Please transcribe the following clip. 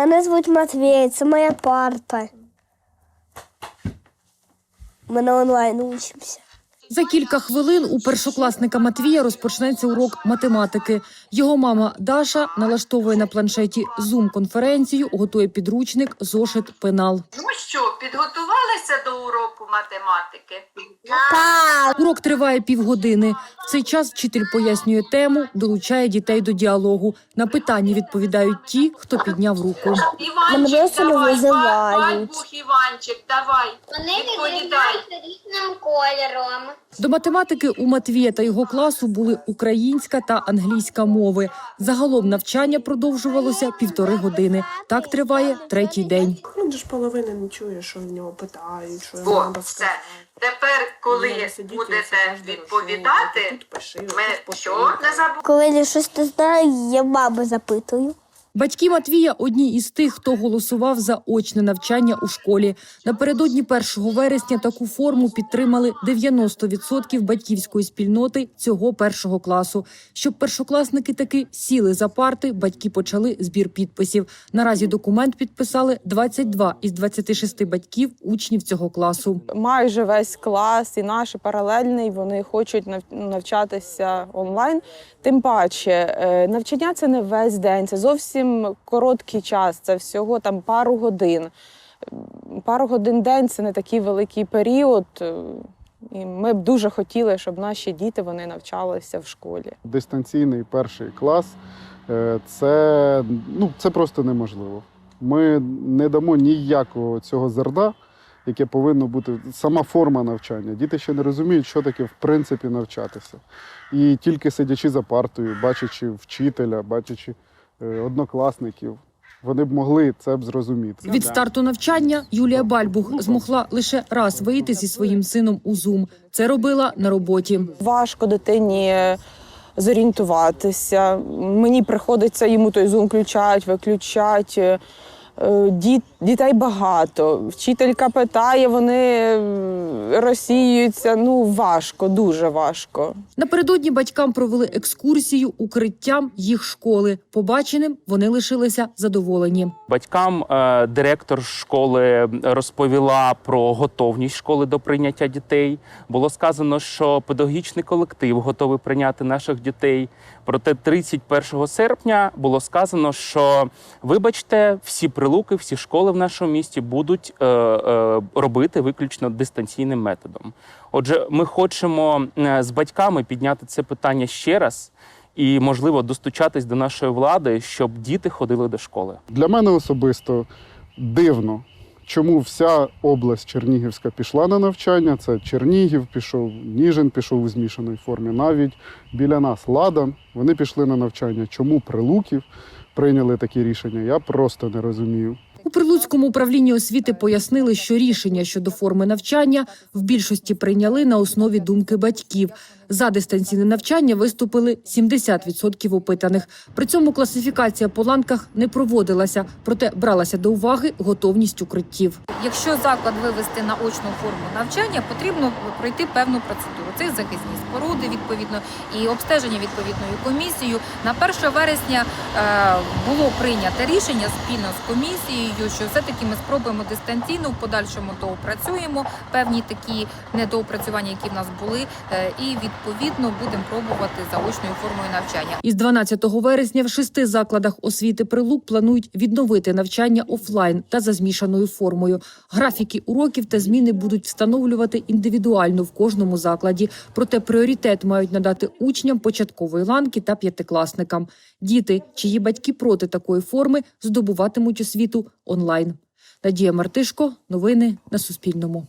Мене звуть Матвій, це моя парта. Ми на онлайн учимося. За кілька хвилин у першокласника Матвія розпочнеться урок математики. Його мама Даша налаштовує на планшеті Zoom-конференцію, готує підручник, зошит, пенал. Ну що, підготувалися до уроку математики? Так. Урок триває півгодини. В цей час вчитель пояснює тему, долучає дітей до діалогу. На питання відповідають ті, хто підняв руку. Іванчик, давай, визивають. Іванчик, давай. Вони Відповідай. відрізняються різним кольором. До математики у Матвія та його класу були українська та англійська мови. Загалом навчання продовжувалося півтори години. Так триває третій день. Він же ж половини не чує, що в нього питають, що О, треба все. сказати. Тепер, коли і будете відповідати. Тут пиши, ми тут що не забудемо. Коли я щось не знаю, я баби запитую. Батьки Матвія одні із тих, хто голосував за очне навчання у школі. Напередодні 1 вересня таку форму підтримали 90% батьківської спільноти цього першого класу. Щоб першокласники таки сіли за парти, батьки почали збір підписів. Наразі документ підписали 22 із 26 батьків учнів цього класу. майже весь клас і наш і паралельний вони хочуть нав- навчатися онлайн. Тим паче, е, навчання це не весь день, це зовсім короткий час, це всього там пару годин. Пару годин день це не такий великий період. е, І ми б дуже хотіли, щоб наші діти вони навчалися в школі. дистанційний перший клас е, це, ну, це просто неможливо. Ми не дамо ніякого цього зерна, яке повинно бути сама форма навчання. Діти ще не розуміють, що таке в принципі навчатися. І тільки сидячи за партою, бачачи вчителя, бачачи однокласників, вони б могли це б зрозуміти. Від старту навчання Юлія Бальбух змогла лише раз вийти зі своїм сином у Zoom. Це робила на роботі. Важко дитині зорієнтуватися. Мені приходиться йому той зум включати, виключати. Е, Діт, дітей багато. Вчителька питає, вони розсіюються. Ну, важко, дуже важко. Напередодні батькам провели екскурсію укриттям їх школи. Побаченим вони лишилися задоволені. Батькам е, директор школи розповіла про готовність школи до прийняття дітей. Було сказано, що педагогічний колектив готовий прийняти наших дітей. Проте 31 серпня було сказано, що вибачте, всі прилуки, всі школи в нашому місті будуть е, е, робити виключно дистанційним методом. Отже, ми хочемо е, з батьками підняти це питання ще раз. І можливо достучатись до нашої влади, щоб діти ходили до школи. Для мене особисто дивно, чому вся область Чернігівська пішла на навчання. Це Чернігів пішов, Ніжин пішов у змішаній формі. Навіть біля нас Ладан. Вони пішли на навчання. Чому Прилуків прийняли такі рішення? Я просто не розумію. У Прилуцькому управлінні освіти пояснили, що рішення щодо форми навчання в більшості прийняли на основі думки батьків. За дистанційне навчання виступили 70% опитаних. При цьому класифікація по ланках не проводилася, проте бралася до уваги готовність укриттів. Якщо заклад вивести на очну форму навчання, потрібно пройти певну процедуру. Це захисні споруди, відповідно, і обстеження відповідною комісією. На 1 вересня е, було прийнято рішення спільно з комісією, що все-таки ми спробуємо дистанційно в подальшому доопрацюємо певні такі недоопрацювання, які в нас були, е, і відповідно будемо пробувати заочною формою навчання. Із 12 вересня в шести закладах освіти Прилук планують відновити навчання офлайн та за змішаною формою. Графіки уроків та зміни будуть встановлювати індивідуально в кожному закладі. Проте пріоритет мають надати учням початкової ланки та п'ятикласникам. Діти, чиї батьки проти такої форми, здобуватимуть освіту онлайн. Надія Мартишко, новини на Суспільному.